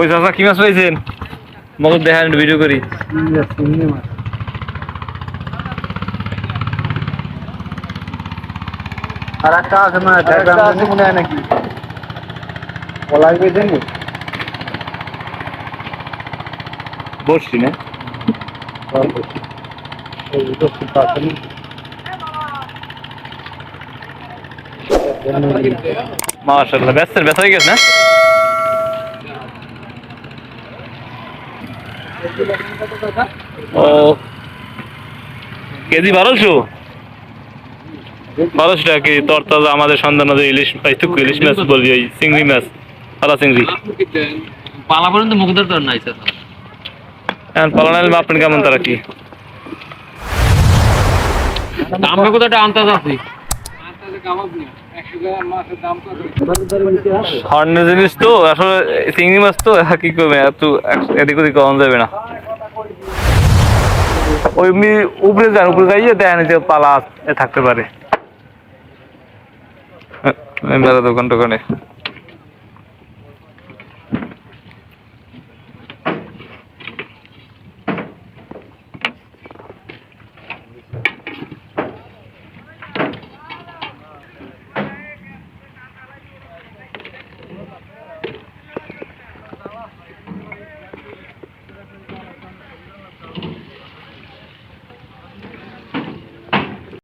কই চাচা কি মাছ পাইছেন? মগর দেখান ভিডিও করি আর একটা আছে না একটা আছে। মনে হয় নাকি? পলাই পেয়েছেন বসছি না? মাশাআল্লাহ ব্যস্ত ব্যস্ত হয়ে গেছে না? ও। কেজি বারোশো? বারোশো টাকা কেজি তরতাজা আমাদের সন্ধান ইলিশ পাইতুক ইলিশ মাছ বলি ওই চিংড়ি মাছ পালা চিংড়ি। পালা পর্যন্ত মুখদার তো আর নাই স্যার পালানাল মাপেন কেমন তারা কি? আমরা কোথাও একটা আন্তাজ আছি? স্বর্ণের জিনিস তো, আসলে চিংড়ি মাছ তো কি করবে? এত এদিক ওদিক কম যাবে না? ওই উপরে যান, উপরে যাইয়ে দেয় যে পালা থাকতে পারে। মেলা দোকান টোকানে